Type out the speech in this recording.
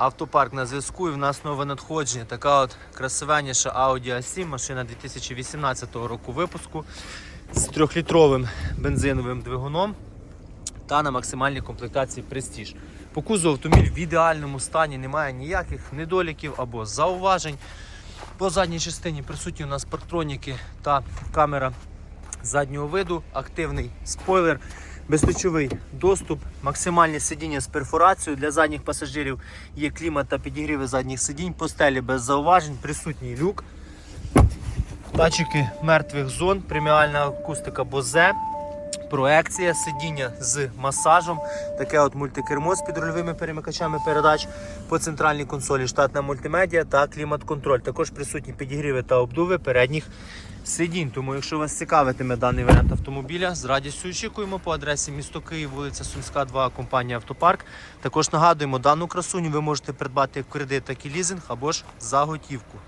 Автопарк на зв'язку і в нас нове надходження. Така от красивенніша Audi A7, машина 2018 року випуску з трьохлітровим бензиновим двигуном та на максимальній комплектації Prestige. По кузову автомобіль в ідеальному стані, немає ніяких недоліків або зауважень. По задній частині присутні у нас парктроніки та камера заднього виду, активний спойлер, безключовий доступ, максимальне сидіння з перфорацією. Для задніх пасажирів є клімат та підігріви задніх сидінь, постелі без зауважень, присутній люк. Датчики мертвих зон, преміальна акустика Bose, проекція сидіння з масажем, таке от мультикермо з підрульовими перемикачами передач по центральній консолі, штатна мультимедіа та клімат-контроль. Також присутні підігріви та обдуви передніх сидінь. Тому, якщо вас цікавитиме даний варіант автомобіля, з радістю очікуємо по адресі місто Київ, вулиця Сумська, 2, компанія Автопарк. Також нагадуємо, дану красуню ви можете придбати в кредит, так і лізинг або ж за готівку.